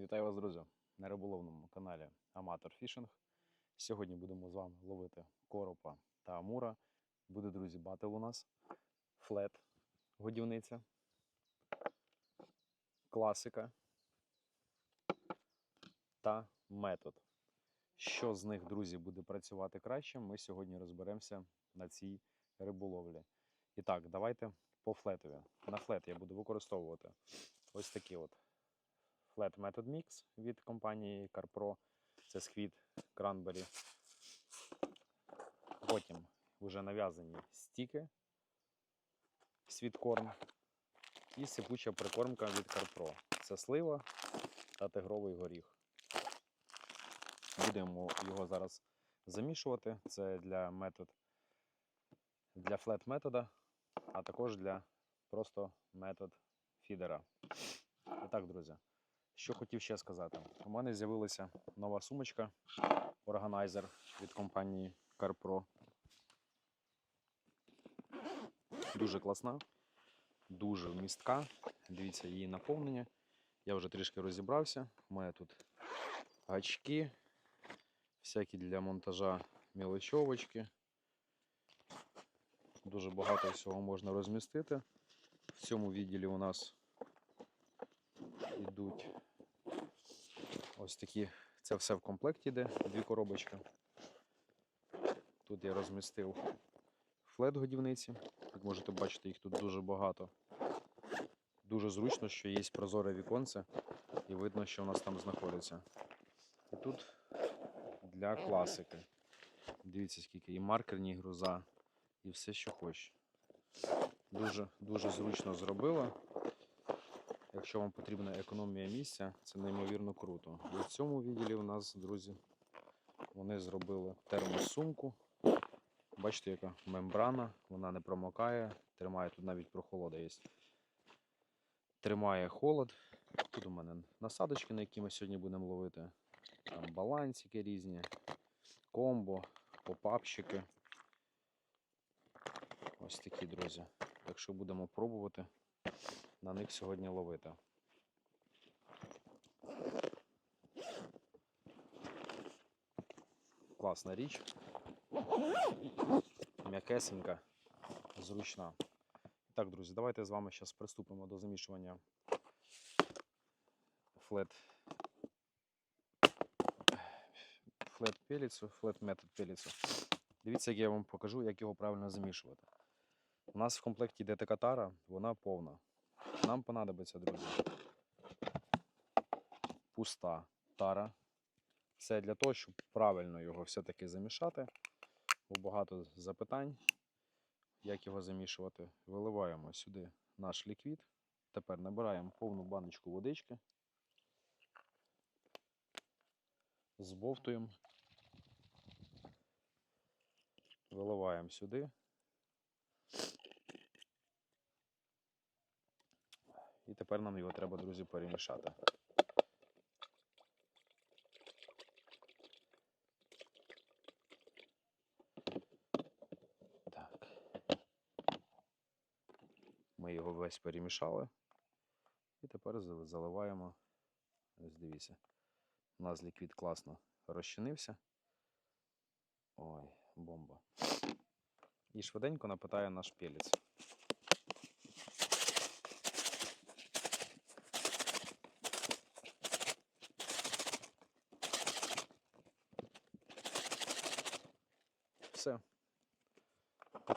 Вітаю вас, друзі, на риболовному каналі Аматор Фішинг. Сьогодні будемо з вами ловити коропа та амура. Буде, друзі, батл у нас. Флет, годівниця, класика та метод. Що з них, друзі, буде працювати краще, ми сьогодні розберемося на цій риболовлі. І так, давайте по флетові. На флет я буду використовувати ось такі от Flat Method Mix від компанії CarPro. Це сквіт Cranberry. Потім вже нав'язані стіки світкорм і сипуча прикормка від CarPro. Це слива та тигровий горіх. Будемо його зараз замішувати. Це для метод для флет метода, а також для просто метод фідера. І так, друзі. Що хотів ще сказати? У мене з'явилася нова сумочка Organizer від компанії CarPro. Дуже класна, дуже вмістка. Дивіться її наповнення. Я вже трішки розібрався. У мене тут гачки, всякі для монтажа мілочовочки. Дуже багато всього можна розмістити. В цьому відділі у нас йдуть ось такі. Це все в комплекті йде, дві коробочки. Тут я розмістив флет годівниці. Як можете бачити, їх тут дуже багато. Дуже зручно, що є прозоре віконце і видно, що у нас там знаходиться. І тут для класики. Дивіться, скільки і маркерні груза, і все, що хоче. Дуже, дуже зручно зробила. Якщо вам потрібна економія місця, це неймовірно круто. І в цьому відділі у нас, друзі, вони зробили термосумку. Бачите, яка мембрана, вона не промокає, тримає тут навіть прохолода є. Тримає холод. Тут у мене насадочки, на які ми сьогодні будемо ловити. Там балансики різні, комбо, попапчики. Ось такі, друзі. Так що будемо пробувати на них сьогодні ловити. Класна річ. М'якесенька, зручна. Так, друзі, давайте з вами зараз приступимо до замішування флет флет пеліцу, флет метод пеліцу. Дивіться, як я вам покажу, як його правильно замішувати. У нас в комплекті йде така тара, вона повна. Нам понадобиться, друзі, пуста тара. Це для того, щоб правильно його все-таки замішати. Бо багато запитань, як його замішувати. Виливаємо сюди наш ліквід. Тепер набираємо повну баночку водички. Збовтуємо. Виливаємо сюди. І тепер нам його треба, друзі, перемішати. Так. Ми його весь перемішали. І тепер заливаємо. Ось дивіться. У нас ліквід класно розчинився. Ой, бомба. І швиденько напитає наш пелець. Все.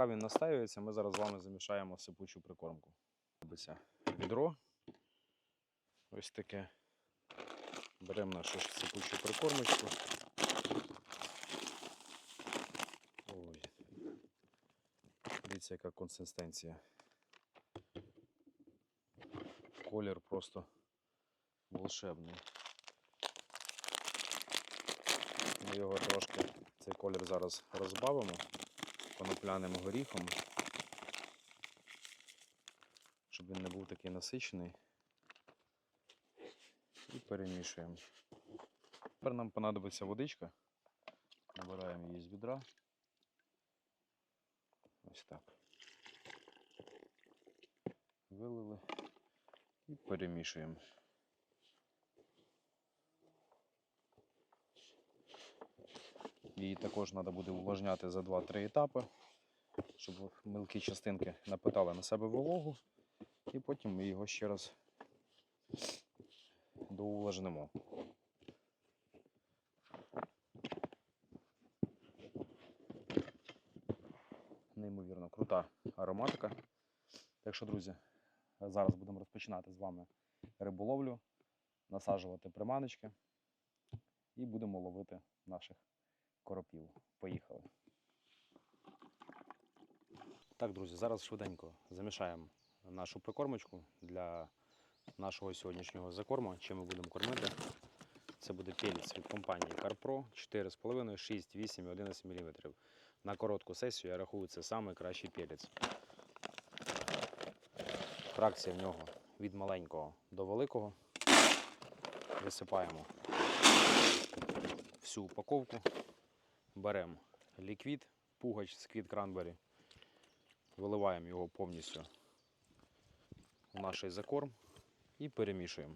Поки він настаюється, ми зараз з вами замішаємо сипучу прикормку. Робиться відро. Ось таке. Беремо нашу сипучу прикормочку. Ой. Дивіться, яка консистенція. Колір просто волшебний. Ми його трошки, цей колір зараз розбавимо конопляним горіхом, щоб він не був такий насичений. І перемішуємо. Тепер нам понадобиться водичка. Набираємо її з відра. Ось так. Вилили і перемішуємо. Її також треба буде увлажняти за 2-3 етапи, щоб мілкі частинки напитали на себе вологу. І потім ми його ще раз доувлажнимо. Неймовірно крута ароматика. Так що, друзі, зараз будемо розпочинати з вами риболовлю, насаджувати приманочки і будемо ловити наших коропів. Поїхали. Так, друзі, зараз швиденько замішаємо нашу прикормочку для нашого сьогоднішнього закорму. Чим ми будемо кормити? Це буде пелець від компанії CarPro 4,5, 6, 8 і 11 мм. На коротку сесію я рахую це найкращий пелець. Фракція в нього від маленького до великого. Висипаємо всю упаковку. Беремо ліквід, пугач з квіт кранбері. Виливаємо його повністю у наш закорм і перемішуємо.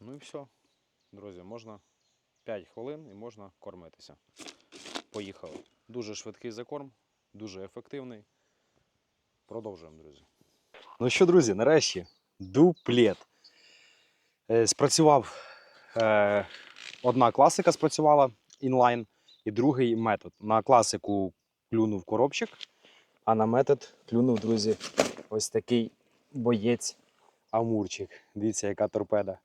Ну і все. Друзі, можна 5 хвилин і можна кормитися. Поїхали. Дуже швидкий закорм, дуже ефективний. Продовжуємо, друзі. Ну що, друзі, нарешті дуплет. Е, Спрацював е, одна класика спрацювала інлайн, і другий метод. На класику клюнув коробчик, а на метод клюнув, друзі, ось такий боєць амурчик. Дивіться, яка торпеда.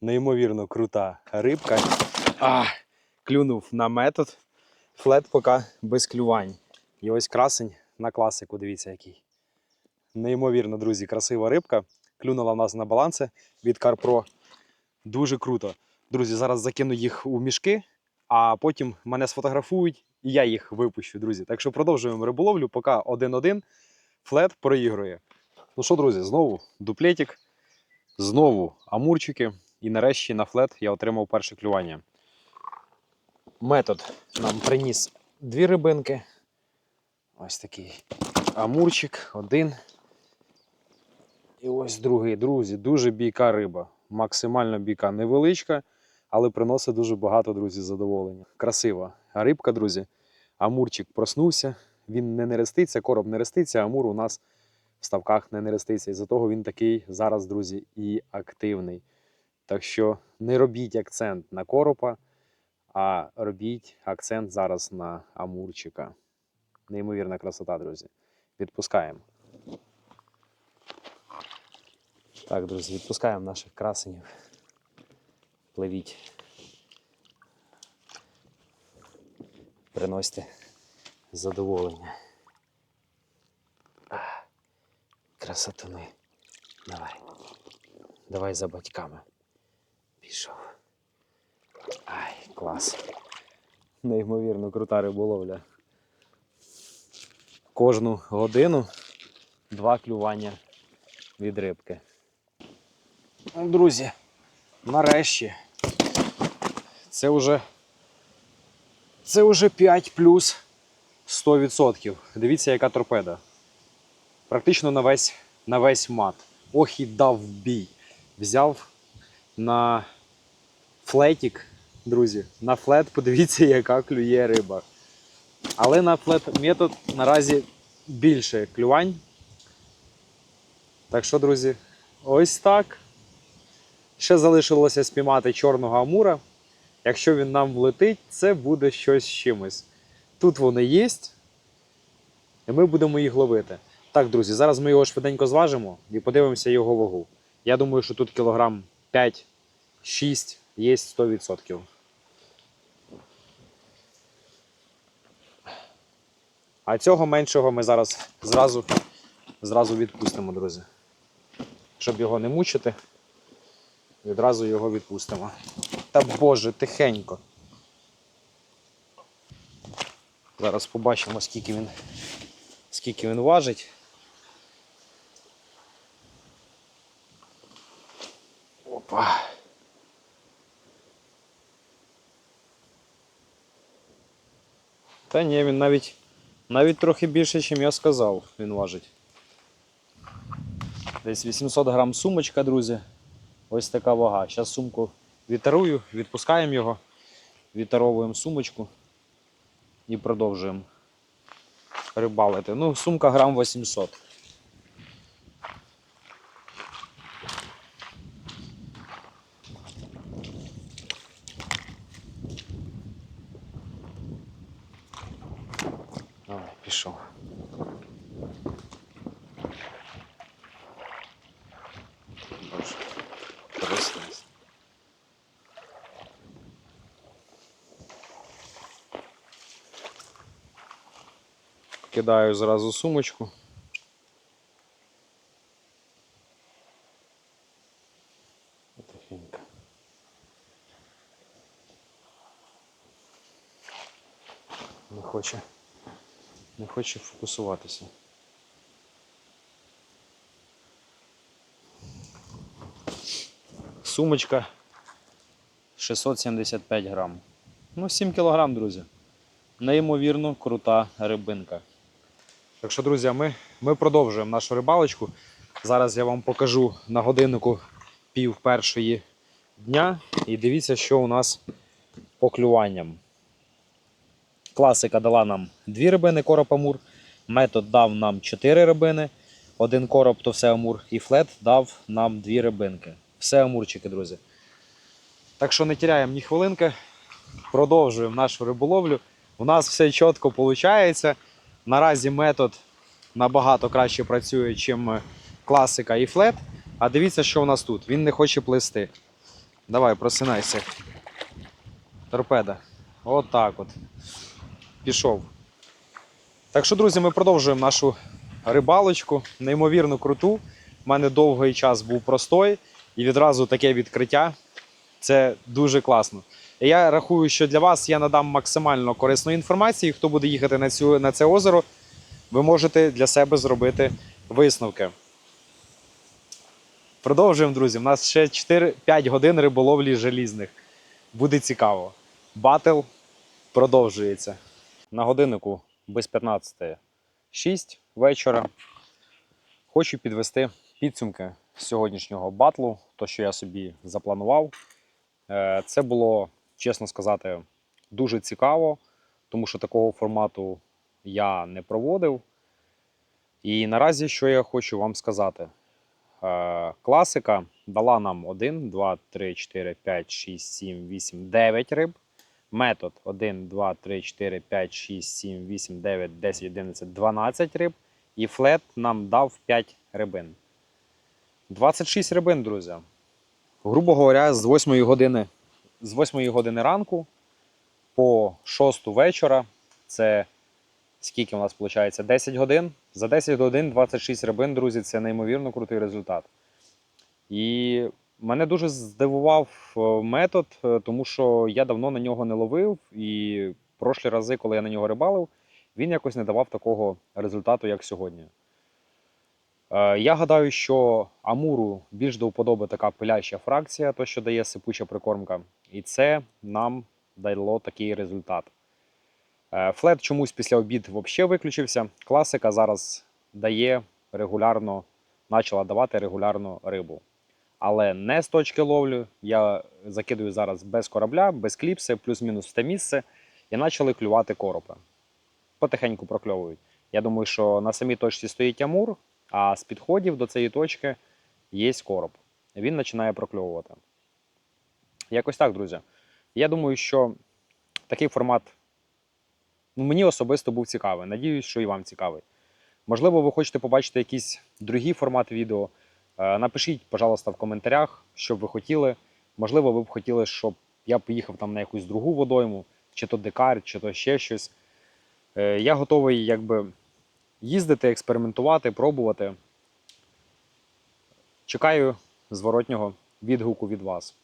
Неймовірно крута рибка. А, клюнув на метод. Флет поки без клювань. І ось красень на класику, дивіться який. Неймовірно, друзі, красива рибка. Клюнула в нас на баланси від CarPro. Дуже круто. Друзі, зараз закину їх у мішки, а потім мене сфотографують і я їх випущу, друзі. Так що продовжуємо риболовлю, поки 1-1 флет проігрує. Ну що, друзі, знову дуплетик, знову амурчики. І нарешті на флет я отримав перше клювання. Метод нам приніс дві рибинки. Ось такий амурчик, один. І ось другий, друзі, дуже бійка риба. Максимально бійка невеличка, але приносить дуже багато, друзі, задоволення. Красива рибка, друзі. Амурчик проснувся. Він не нереститься, короб не реститься, амур у нас в ставках не нереститься. І за того він такий зараз, друзі, і активний. Так що не робіть акцент на коропа, а робіть акцент зараз на амурчика. Неймовірна красота, друзі. Відпускаємо. Так, друзі, відпускаємо наших красенів. Пливіть. Приносьте задоволення. Красотуни. Давай. Давай за батьками. Пішов. Ай, клас. Неймовірно крута риболовля. Кожну годину два клювання від рибки. Друзі, нарешті. Це вже це вже 5 плюс 100%. Дивіться, яка торпеда. Практично на весь, на весь мат. Ох і дав бій. Взяв на флетік, друзі. На флет, подивіться, яка клює риба. Але на флет метод наразі більше клювань. Так що, друзі, ось так. Ще залишилося спіймати чорного амура. Якщо він нам влетить, це буде щось з чимось. Тут вони є, і ми будемо їх ловити. Так, друзі, зараз ми його швиденько зважимо і подивимося його вагу. Я думаю, що тут кілограм 5-6 є 100%. А цього меншого ми зараз зразу, зразу відпустимо, друзі. Щоб його не мучити, відразу його відпустимо. Та Боже, тихенько. Зараз побачимо, скільки він, скільки він важить. Опа. Та ні, він навіть, навіть трохи більше, ніж я сказав, він важить. Десь 800 грам сумочка, друзі. Ось така вага. Зараз сумку вітерую, відпускаємо його. відтаровуємо сумочку і продовжуємо рибалити. Ну, сумка грам 800. Давай, пішов. Боже, користуюсь. Кидаю зразу сумочку. Тихенько. Не хоче, не хоче фокусуватися. Сумочка 675 грам. Ну, 7 кілограм, друзі. Неймовірно крута рибинка. Так що, друзі, ми, ми продовжуємо нашу рибалочку. Зараз я вам покажу на годиннику пів першої дня. І дивіться, що у нас по клюванням. Класика дала нам дві рибини короб амур. Метод дав нам 4 рибини. Один короб то все амур. І флет дав нам дві рибинки. Все амурчики, друзі. Так що не тіряємо ні хвилинки. Продовжуємо нашу риболовлю. У нас все чітко виходить. Наразі метод набагато краще працює, ніж класика і флет. А дивіться, що у нас тут. Він не хоче плисти. Давай, просинайся. Торпеда. От так от. Пішов. Так що, друзі, ми продовжуємо нашу рибалочку. Неймовірно круту. У мене довгий час був простой, і відразу таке відкриття. Це дуже класно. Я рахую, що для вас я надам максимально корисної інформації. Хто буде їхати на, цю, на це озеро, ви можете для себе зробити висновки. Продовжуємо, друзі. У нас ще 4-5 годин риболовлі желізних. Буде цікаво. Батл продовжується. На годиннику без 15 6 вечора. Хочу підвести підсумки сьогоднішнього батлу, то, що я собі запланував. Е, Це було, чесно сказати, дуже цікаво, тому що такого формату я не проводив. І наразі, що я хочу вам сказати, Е, класика дала нам 1, 2, 3, 4, 5, 6, 7, 8, 9 риб. Метод 1, 2, 3, 4, 5, 6, 7, 8, 9, 10, 11, 12 риб. І флет нам дав 5 рибин. 26 рибин, друзі. Грубо говоря, з 8 години, з 8 години ранку по 6 вечора. Це скільки у нас виходить? 10 годин. За 10 годин 26 рибин, друзі, це неймовірно крутий результат. І мене дуже здивував е, метод, е, тому що я давно на нього не ловив, і прошлі рази, коли я на нього рибалив, він якось не давав такого результату, як сьогодні. Е, Я гадаю, що Амуру більш до вподоби така пиляща фракція, то що дає сипуча прикормка. І це нам дало такий результат. Е, Флет чомусь після обід взагалі виключився. Класика зараз дає регулярно, почала давати регулярно рибу. Але не з точки ловлю. Я закидую зараз без корабля, без кліпси, плюс-мінус те місце, і почали клювати коропи. Потихеньку прокльовують. Я думаю, що на самій точці стоїть амур, а з підходів до цієї точки є короб. Він починає прокльовувати. Якось так, друзі. Я думаю, що такий формат ну, мені особисто був цікавий. Надіюсь, що і вам цікавий. Можливо, ви хочете побачити якийсь другий формат відео. Е, Напишіть, пожалуйста, в коментарях, що б ви хотіли. Можливо, ви б хотіли, щоб я поїхав там на якусь другу водойму, чи то дикар, чи то ще щось. Е, Я готовий якби їздити, експериментувати, пробувати. Чекаю зворотнього відгуку від вас.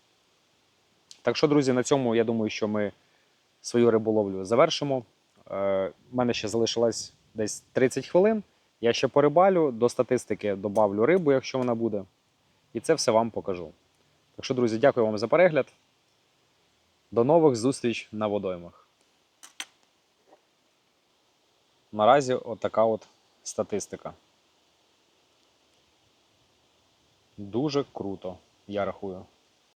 Так що, друзі, на цьому я думаю, що ми свою риболовлю завершимо. Е, У мене ще залишилось десь 30 хвилин. Я ще порибалю, до статистики добавлю рибу, якщо вона буде. І це все вам покажу. Так що, друзі, дякую вам за перегляд. До нових зустріч на водоймах. Наразі отака от статистика. Дуже круто, я рахую.